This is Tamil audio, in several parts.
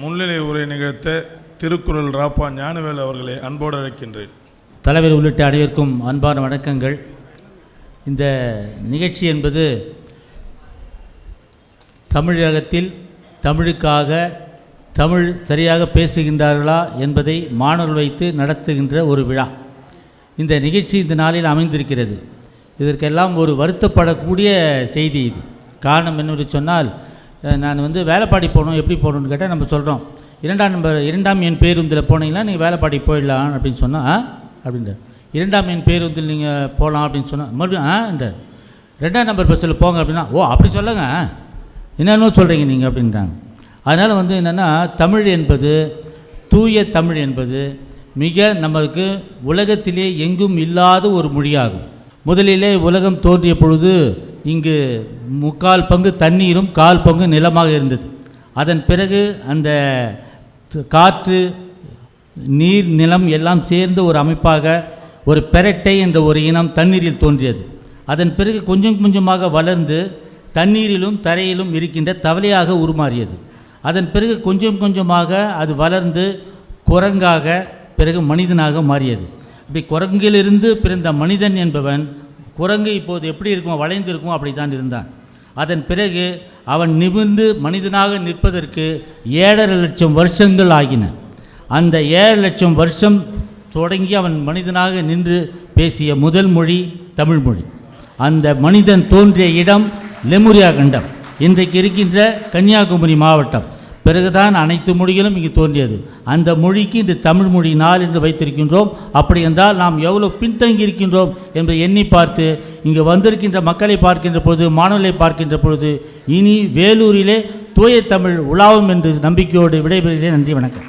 முன்னிலை உரை நிகழ்த்த திருக்குறள் ராப்பா ஞானவேல் அவர்களை அன்போடு அழைக்கின்றேன். தலைவர் உள்ளிட்ட அனைவருக்கும் அன்பான வணக்கங்கள். இந்த நிகழ்ச்சி என்பது தமிழகத்தில் தமிழுக்காக தமிழ் சரியாக பேசுகின்றார்களா என்பதை மாணவர்கள் வைத்து நடத்துகின்ற ஒரு விழா. இந்த நிகழ்ச்சி இந்த நாளில் அமைந்திருக்கிறது. இதற்கெல்லாம் ஒரு வருத்தப்படக்கூடிய செய்தி இது. காரணம் என்னென்று சொன்னால் நான் வந்து வேலைப்பாடி போகணும் எப்படி போகணும்னு கேட்டால் நம்ம சொல்கிறோம் இரண்டாம் நம்பர் இரண்டாம் எண் பேருந்தில் போனீங்கன்னா நீங்கள் வேலைப்பாடி போயிடலாம் அப்படின்னு சொன்னால் அப்படின்ட்டு இரண்டாம் எண் பேருந்தில் நீங்கள் போகலாம் அப்படின்னு சொன்னால் மறுபடியும் ஆ? இந்த ரெண்டாம் நம்பர் பஸ்ஸில் போங்க அப்படின்னா ஓ அப்படி சொல்லுங்க. என்னென்னோ சொல்கிறீங்க நீங்கள் அப்படின்றாங்க. அதனால் வந்து என்னென்னா தமிழ் என்பது தூய தமிழ் என்பது மிக நமக்கு உலகத்திலே எங்கும் இல்லாத ஒரு மொழியாகும். முதலிலே உலகம் தோன்றிய பொழுது இங்கு முக்கால் பங்கு தண்ணீரும் கால் பங்கு நிலமாக இருந்தது. அதன் பிறகு அந்த காற்று நீர் நிலம் எல்லாம் சேர்ந்த ஒரு அமைப்பாக ஒரு பெரட்டை என்ற ஒரு இனம் தண்ணீரில் தோன்றியது. அதன் பிறகு கொஞ்சம் கொஞ்சமாக வளர்ந்து தண்ணீரிலும் தரையிலும் இருக்கின்ற தவளையாக உருமாறியது. அதன் பிறகு கொஞ்சம் கொஞ்சமாக அது வளர்ந்து குரங்காக பிறகு மனிதனாக மாறியது. இப்படி குரங்கிலிருந்து பிறந்த மனிதன் என்பவன் குரங்கு இப்போது எப்படி இருக்குமோ வளைந்து இருக்குமோ அப்படி தான் இருந்தான். அதன் பிறகு அவன் நிமிர்ந்து மனிதனாக நிற்பதற்கு ஏழரை லட்சம் வருஷங்கள் ஆகின. அந்த ஏழு லட்சம் வருஷம் தொடங்கி அவன் மனிதனாக நின்று பேசிய முதல் மொழி தமிழ் மொழி. அந்த மனிதன் தோன்றிய இடம் லெமுரியா கண்டம். இன்றைக்கு இருக்கின்ற கன்னியாகுமரி மாவட்டம். பிறகுதான் அனைத்து மொழிகளும் இங்கு தோன்றியது. அந்த மொழிக்கு இன்று தமிழ் மொழி நாள் என்று வைத்திருக்கின்றோம். அப்படி என்றால் நாம் எவ்வளோ பின்தங்கி இருக்கின்றோம் என்று எண்ணி பார்த்து இங்கு வந்திருக்கின்ற மக்களை பார்க்கின்ற பொழுது மாணவர்களை பார்க்கின்ற பொழுது இனி வேலூரிலே தூய தமிழ் உலாவும் என்று நம்பிக்கையோடு விடைபெறுகிறேன். நன்றி வணக்கம்.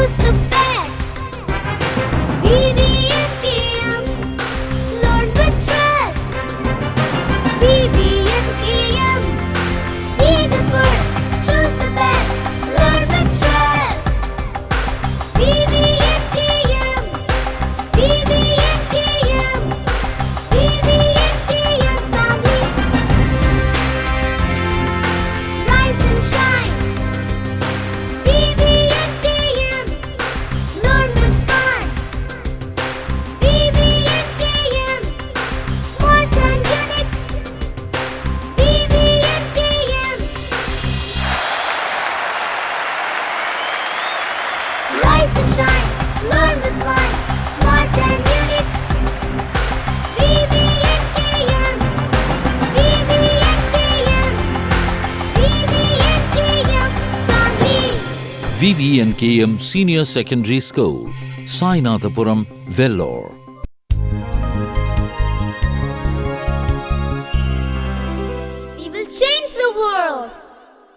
просто VV and KM Senior Secondary School, Sainathapuram, Vellore. Will change the world.